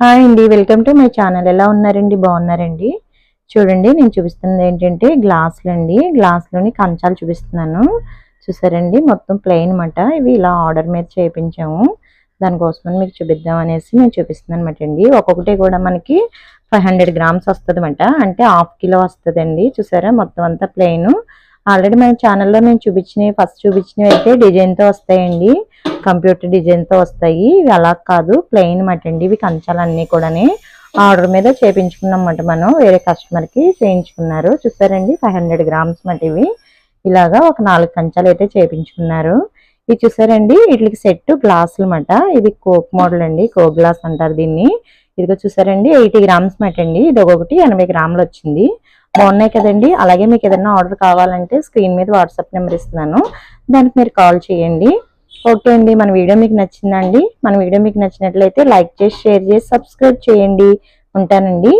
Hi అండి welcome to my channel. ఎలా ఉన్నారండి? బాగున్నారండి? చూడండి నేను చూపిస్తుంది ఏంటంటే గ్లాసులు అండి గ్లాసులోని కంచాలు చూపిస్తున్నాను. చూసారండి? మొత్తం ప్లెయిన్ అనమాట ఇవి ఇలా ఆర్డర్ మీద చేయించాము. దానికోసమని మీకు చూపిద్దాం అనేసి నేను చూపిస్తున్నాను అనమాట అండి. ఒక్కొక్కటి కూడా మనకి ఫైవ్ హండ్రెడ్ గ్రామ్స్ వస్తుంది అంటే హాఫ్ కిలో వస్తుందండి. చూసారా? మొత్తం అంతా ప్లెయిన్ ఆల్రెడీ మన ఛానల్లో నేను చూపించినవి ఫస్ట్ చూపించినవి అయితే డిజైన్తో వస్తాయండి. కంప్యూటర్ డిజైన్తో వస్తాయి. ఇవి అలా కాదు ప్లెయిన్ మాట అండి. ఇవి కంచాలన్నీ కూడానే ఆర్డర్ మీద చేపించుకున్నమాట మనం. వేరే కస్టమర్కి చేయించుకున్నారు. చూసారండి ఫైవ్ హండ్రెడ్ గ్రామ్స్ మాట ఇవి. ఇలాగా ఒక నాలుగు కంచాలు అయితే చేపించుకున్నారు. ఇది చూసారండి వీటికి సెట్ గ్లాసులు మాట. ఇది కోక్ మోడల్ అండి. కోక్ గ్లాస్ అంటారు దీన్ని. ఇదిగో చూసారండి ఎయిటీ గ్రామ్స్ మాట అండి. ఇది ఒక్కొక్కటి ఎనభై గ్రాములు వచ్చింది. బాగున్నాయి కదండి. అలాగే మీకు ఏదైనా ఆర్డర్ కావాలంటే స్క్రీన్ మీద వాట్సాప్ నెంబర్ ఇస్తున్నాను. దానికి మీరు కాల్ చేయండి. ఓకే అండి. మన వీడియో మీకు నచ్చిందండి. మన వీడియో మీకు నచ్చినట్లయితే లైక్ చేసి షేర్ చేసి సబ్స్క్రైబ్ చేయండి. ఉంటానండి.